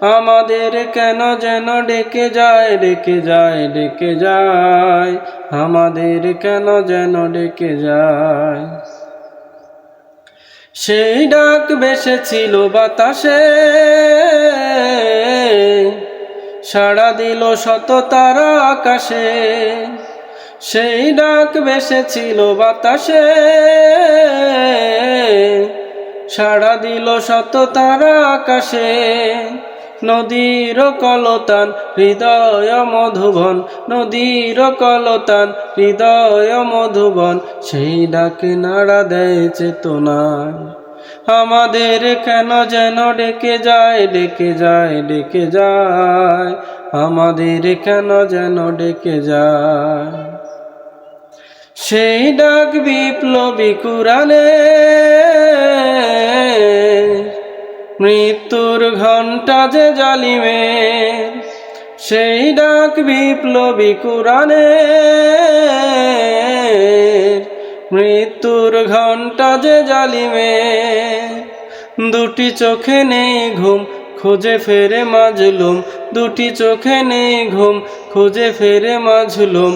আমাদের কেন যেন ডেকে যায় ডেকে যায় ডেকে যায়? আমাদের কেন যেন ডেকে যায়? সেই ডাক বেসেছিল বাতাসে, সাড়া দিল শত তারা আকাশে। সেই ডাক বেসেছিল বাতাসে, সাড়া দিল শত তারা আকাশে। নদীর কলতান, হৃদয় মধুবন। নদীর কলতান, হৃদয় মধুবন। সেই ডাকে নাড়া দেয় চেতনায়। আমাদের কেন যেন ডেকে যায় ডেকে যায় ডেকে যায়। আমাদের কেন যেন ডেকে যায়। সেই ডাক বিপ্লবী কুরানে মৃত্যুর ঘণ্টা যে জালিমে সেই ডাক বিপ্লবী কুরানে মৃত্যুর ঘণ্টা যে জালিমে দুটি চোখে নেই ঘুম, খুঁজে ফেরে মাজলুম। দুটি চোখে নেই ঘুম, খুঁজে ফেরে মাজলুম।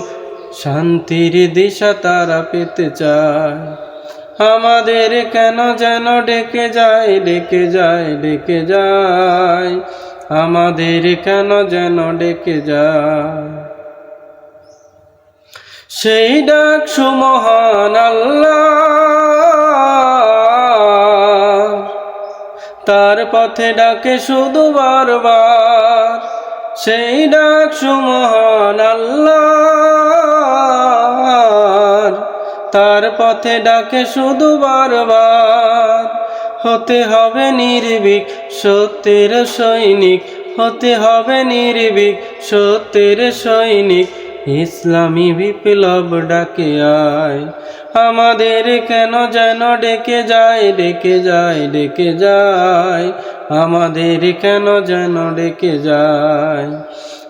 শান্তির দিশা তারা পেতে চায়। আমাদের কেন যেন ডেকে যায় ডেকে যায় ডেকে যায়? আমাদের কেন যেন ডেকে যায়? সেই ডাক সুমহান আল্লাহ, তার পথে ডাকে শুধু বারবার। সেই ডাক সুমহান আল্লাহ তার পথে ডাকে শুধু বারবার, হতে হবে নির্ভীক, সত্যের সৈনিক, হতে হবে নির্ভীক, সত্যের সৈনিক। ইসলামী বিপ্লব ডাকে আয়, আমাদের কেন যেন ডেকে যায় ডেকে যায় ডেকে যায়, আমাদের কেন যেন ডেকে যায়।